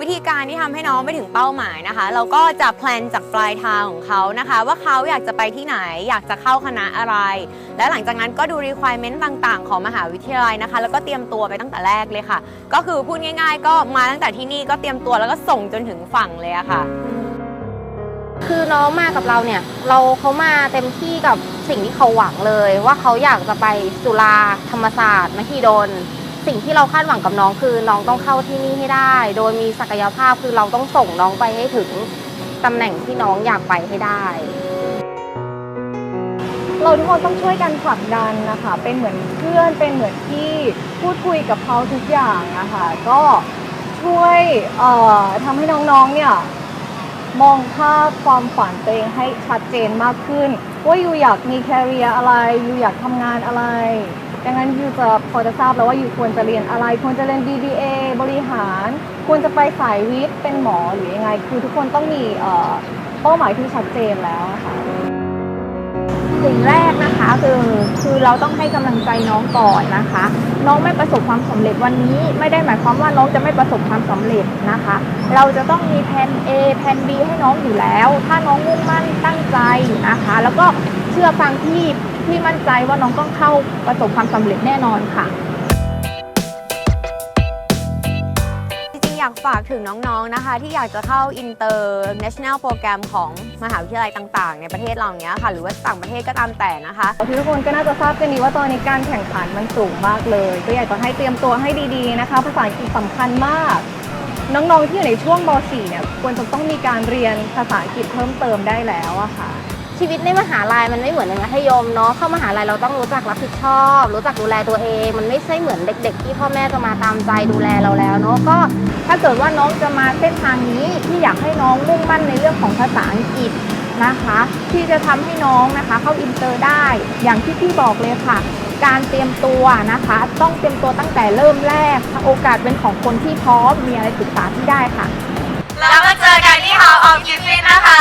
วิธีการที่ทำให้น้องไปถึงเป้าหมายนะคะ เราก็จะแพลนจากปลายทางของเขานะคะ ว่าเขาอยากจะไปที่ไหนอยากจะเข้าคณะอะไร และหลังจากนั้นก็ดู requirement ต่างๆ ของมหาวิทยาลัยนะคะ แล้วก็เตรียมตัวไปตั้งแต่แรกเลยค่ะ ก็คือพูดง่าย ๆ ก็มาตั้งแต่ที่นี่ก็เตรียมตัวแล้วก็ส่งจนถึงฝั่งเลยะค่ะ คือน้องมากับเราเนี่ย เราเขามาเต็มที่กับสิ่งที่เขาหวังเลย ว่าเขาอยากจะไปจุฬาธรรมศาสตร์มหิดล สิ่งที่เราคาดหวังกับน้องคือน้องต้องเข้าที่นี่ให้ได้ โดยมีศักยภาพคือเราต้องส่งน้องไปให้ถึงตำแหน่งที่น้องอยากไปให้ได้ เราทุกคนต้องช่วยกันผลักดันนะคะ เป็นเหมือนเพื่อนเป็นเหมือนที่พูดคุยกับเขาทุกอย่างนะคะก็ช่วยเอ่อทำให้น้องๆเนี่ยมองภาพความฝันตัวเองให้ชัดเจนมากขึ้น ว่าอยู่อยากมีแคริเอร์อะไรอยู่อยากทำงานอะไร ดังนั้นยูจะพอจะทราบแล้วว่าอยู่ควรจะเรียนอะไร ควรจะเรียน BBA บริหาร ควรจะไปสายวิทย์เป็นหมอหรือยังไง คือทุกคนต้องมีเป้าหมายที่ชัดเจนแล้วอะค่ะสิ่งแรกนะคะคือคือเราต้องให้กำลังใจน้องก่อนนะคะ น้องไม่ประสบความสำเร็จวันนี้ ไม่ได้หมายความว่าน้องจะไม่ประสบความสำเร็จนะคะ เราจะต้องมีแผน A แผน B ให้น้องอยู่แล้ว ถ้าน้องมุ่งมั่นตั้งใจนะคะ แล้วก็เชื่อฟังที่ ที่มั่นใจว่าน้องต้องเข้าประสบความสำเร็จแน่นอนค่ะ จริงๆ อยากฝากถึงน้องๆ นะคะ ที่อยากจะเข้า international program ของมหาวิทยาลัยต่างๆ ในประเทศเราเนี้ยค่ะ หรือว่าต่างประเทศก็ตามแต่นะคะ ทุกคนก็น่าจะทราบกันดีว่าตอนนี้การแข่งขันมันสูงมากเลย ก็อยากจะให้เตรียมตัวให้ดีๆ นะคะ ภาษาอังกฤษสำคัญมาก น้องๆ ที่อยู่ในช่วงม .4 เนี่ยควรจะต้องมีการเรียนภาษาอังกฤษเพิ่มเติมได้แล้วอะค่ะ ชีวิตในมหาลัยมันไม่เหมือนในมัธยมเนาะเข้ามหาลัยเราต้องรู้จักรับผิดชอบ รู้จักดูแลตัวเอง มันไม่ใช่เหมือนเด็ก ๆ ที่พ่อแม่จะมาตามใจดูแลเราแล้วเนาะก็ถ้าเกิดว่าน้องจะมาเส้นทางนี้ที่อยากให้น้องมุ่งมั่นในเรื่องของภาษาอังกฤษนะคะ ที่จะทำให้น้องนะคะ เข้าอินเตอร์ได้ อย่างที่พี่บอกเลยค่ะ การเตรียมตัวนะคะ ต้องเตรียมตัวตั้งแต่เริ่มแรก โอกาสเป็นของคนที่พร้อมมีอะไรศึกษาที่ได้ค่ะ แล้วมาเจอกันที่ House of Griffin นะคะ